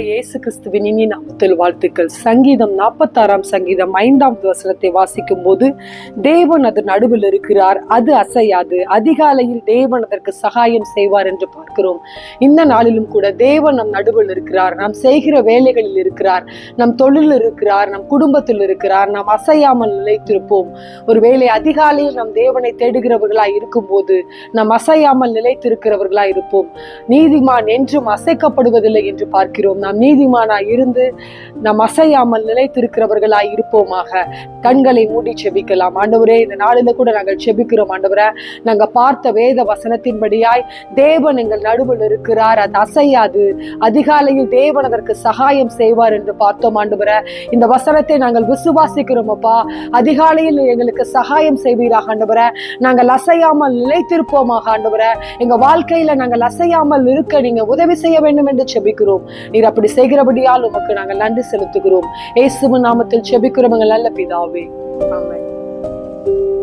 இயேசு கிறிஸ்துவின் இனி நாமத்தில் வாழ்த்துக்கள். சங்கீதம் நாற்பத்தாறாம் சங்கீதம் ஐந்தாம் வசனத்தை வாசிக்கும் போது தேவன் அது நடுவில் இருக்கிறார் அது அசையாது. அதிகாலையில் தேவன் அதற்கு சகாயம் செய்வார் என்று பார்க்கிறோம். இந்த நாளிலும் கூட தேவன் நம் நடுவில் இருக்கிறார். நாம் செய்கிற வேலைகளில் இருக்கிறார். நம் தொழிலில் இருக்கிறார். நம் குடும்பத்தில் இருக்கிறார். நாம் அசையாமல் நிலைத்திருப்போம். ஒருவேளை அதிகாலையில் நம் தேவனை தேடுகிறவர்களாய் இருக்கும்போது நாம் அசையாமல் நிலைத்திருக்கிறவர்களாய் இருப்போம். நீதிமான் என்றும் அசைக்கப்படுவதில்லை என்று பார்க்கிறோம். நாம் நீதிமானாய் இருந்து நாம் அசையாமல் நிலைத்திருக்கிறவர்களாய் இருப்போமாக. கண்களை மூடி செபிக்கலாம். ஆண்டவரே இந்த நாளில கூட நாங்கள் செபிக்கிறோம் ஆண்டவரே. நாங்க பார்த்த வேத வசனத்தின்படியாய் தேவன் எங்கள் நடுவில் இருக்கிறார். அது அசையாது. அதிகாலையில் தேவன் அதற்கு சகாயம் செய்வார் என்று பார்த்தோம் ஆண்டவரே. இந்த வசனத்தை நாங்கள் விசுவாசிக்கிறோம் அப்பா. அதிகாலையில் எங்களுக்கு சகாயம் செய்வீராக ஆண்டவரே. நாங்கள் அசையாமல் நிலைத்திருப்போமாக ஆண்டவரே. எங்க வாழ்க்கையில நாங்கள் அசையாமல் இருக்க நீங்க உதவி செய்ய வேண்டும் என்று செபிக்கிறோம். நீர் அப்படி செய்கிறபடியால் உமக்கு நாங்கள் நன்றி செலுத்துகிறோம். இயேசுவின் நாமத்தில் செபிக்கிறோம் எங்கள் நல்ல பிதாவே. be. Amen.